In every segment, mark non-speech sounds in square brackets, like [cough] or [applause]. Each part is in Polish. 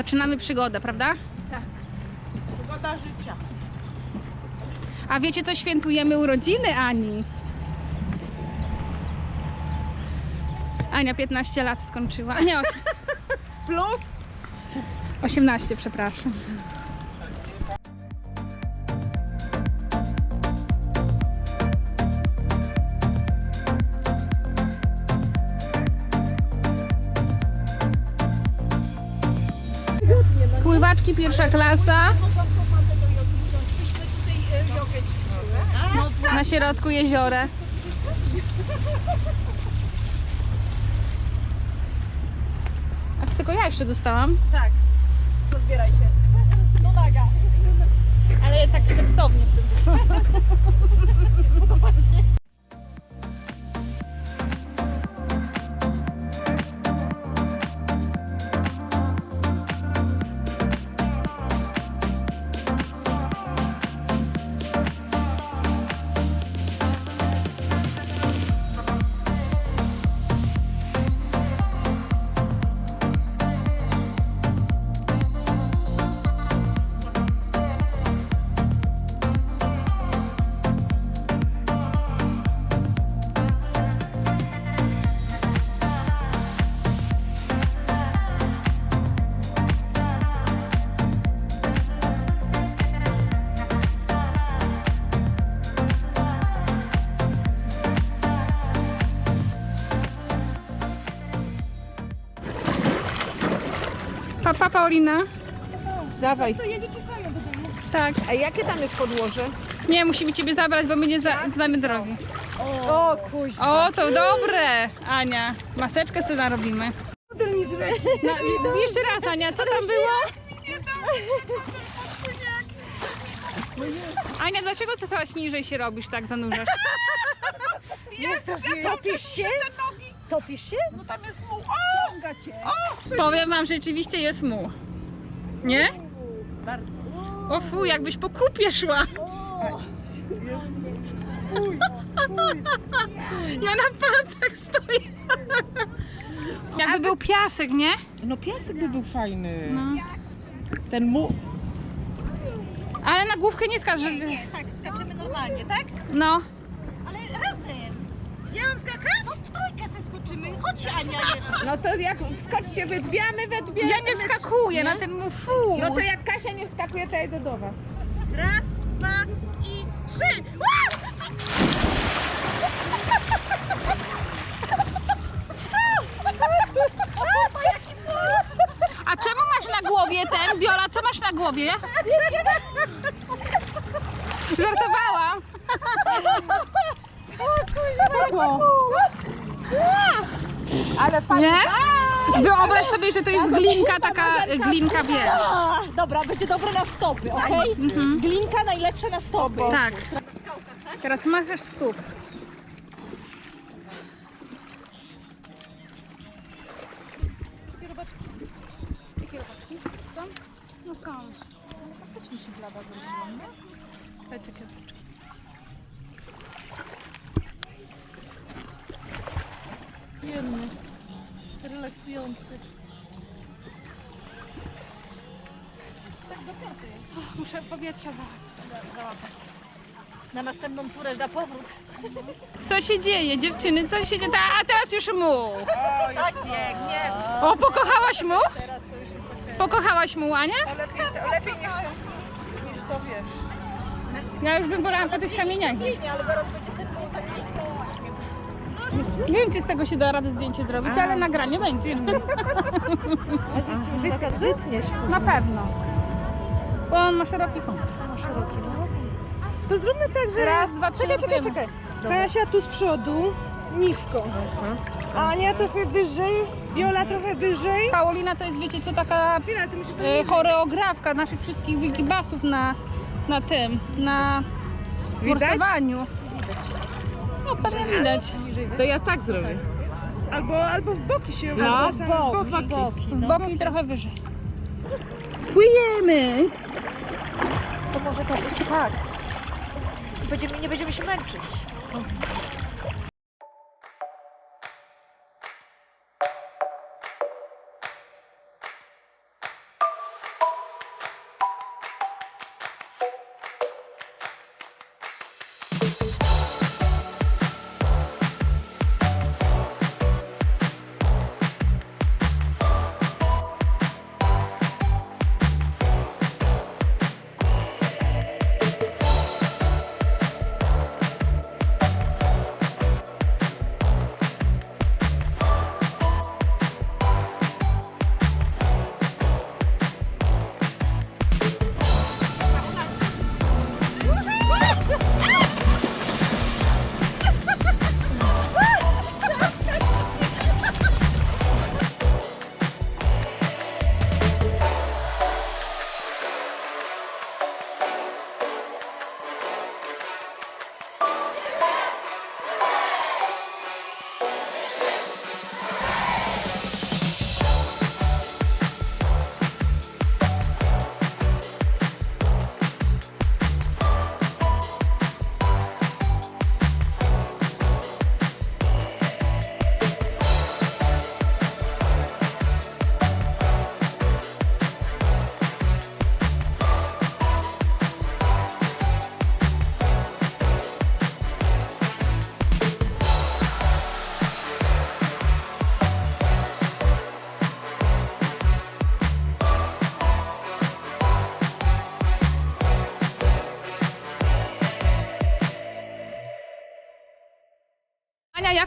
Zaczynamy przygodę, prawda? Pogoda życia. A wiecie co świętujemy urodziny Ani? Ania 15 lat skończyła. Nie, [laughs] Plus 18, przepraszam. Pierwsza klasa na środku jeziora. A tylko ja jeszcze dostałam. Tak. Rozbieraj się. No naga. Ale tak seksownie w tym. Papa Paulina. Dawaj. To jedziecie same do domu. Tak. A jakie tam jest podłoże? Nie, musimy ciebie zabrać, bo my nie za, znamy drogi. O kuźwa. O, to dobre, Ania. Maseczkę sobie narobimy. No, i- jeszcze raz, Ania, co tam było? Ania, dlaczego coraz niżej się robisz, tak zanurzasz? [laughs] Jesteś Topisz się? Topisz się? No tam jest mu. O! Cię. Powiem wam, że rzeczywiście jest muł. Nie? Bardzo. O fu, jakbyś po kupie szła. Ja na palcach stoję. Jakby był piasek, nie? No piasek by był fajny. No. Ten mu. Ale na główkę nie skacz. żeby- Nie, tak, skaczemy normalnie, tak? No. Ale razem. Ja mam skakać? No w trójkę se skoczymy. Chodź Ania jeszcze. No to jak wskoczcie we dwie, a my we dwie. Ja nie wskakuję na ten mu fu. No to jak Kasia nie wskakuje, to ja idę do was. Raz, dwa i trzy. A czemu masz na głowie ten? Wiola, co masz na głowie? [laughs] Żartowałam. Ale fajnie. Nie? Wyobraź sobie, że to jest glinka, taka glinka, wiesz. A, dobra, będzie dobre na stopy, okej? Glinka najlepsze na stopy. Tak. Teraz machasz stóp. Są? No są. Faktycznie się blada zrobiła, nie? Czekaj, czekaj. Relaksujący. Muszę powietrza załapać. załapać. Na następną turę, na powrót. Co się dzieje, dziewczyny? Co się dzieje? A teraz już mu. Tak, biegnie. O, pokochałaś mu? Pokochałaś mu, Ania? To lepiej, to lepiej niż, to, niż to wiesz. Ja już bym wolała po tych kamieniach. iść. Nie, ale zaraz będzie ten pół taki. Nie wiem, czy z tego się da radę zdjęcie zrobić, ale nagranie będzie. [laughs] Zytniesz. Na pewno. Bo on ma szeroki kąt. To zróbmy tak, że... Raz, dwa, trzy, Czekaj, czekaj, czekaj. Kasia tu z przodu, nisko. Ania trochę wyżej, Viola trochę wyżej. Paulina to jest, wiecie co, taka Chwila, ty musisz e, choreografka naszych wszystkich wygibasów na, na tym, na Widać? No pewnie widać. To ja tak zrobię. Albo, albo w boki się No, w boki. boki. W boki trochę wyżej. Płyjemy! To może tak. Tak. Będziemy, nie będziemy się męczyć.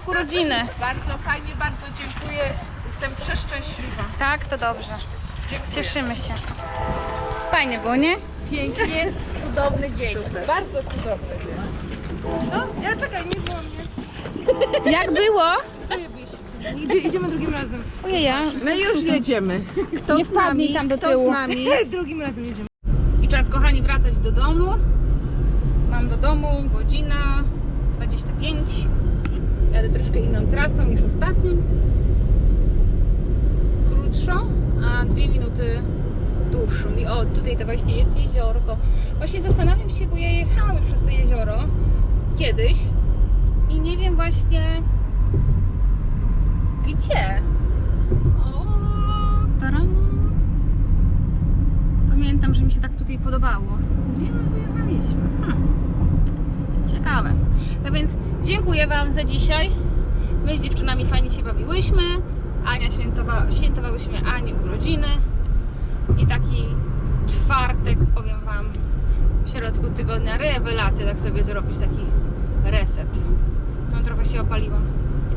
Jak urodziny? Bardzo fajnie, bardzo dziękuję. Jestem przeszczęśliwa. Tak, to dobrze. Cieszymy się. Fajnie było, nie? Pięknie, cudowny dzień. Bardzo cudowny dzień. No, ja czekaj, nie było mnie. Jak było? Idzie, idziemy drugim razem. Ojej, ja. My już jedziemy. Kto Nie z nami? tam do Kto tyłu. z nami? [laughs] Drugim razem jedziemy. I czas, kochani, wracać do domu. Mam do domu godzina 25. Jadę troszkę inną trasą niż ostatnio. Krótszą, a dwie minuty dłuższą. I o, tutaj to właśnie jest jeziorko. Właśnie zastanawiam się, bo ja jechałam już przez to jezioro kiedyś i nie wiem właśnie gdzie. O, taran. Pamiętam, że mi się tak tutaj podobało. Gdzie my tu jechaliśmy? Hmm. Ciekawe. No więc dziękuję Wam za dzisiaj. My z dziewczynami fajnie się bawiłyśmy. Ania świętowa, świętowałyśmy Ani urodziny. I taki czwartek, powiem Wam, w środku tygodnia rewelacja, tak sobie zrobić taki reset. No trochę się opaliłam.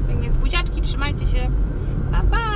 Tak więc buziaczki, trzymajcie się. Pa, pa!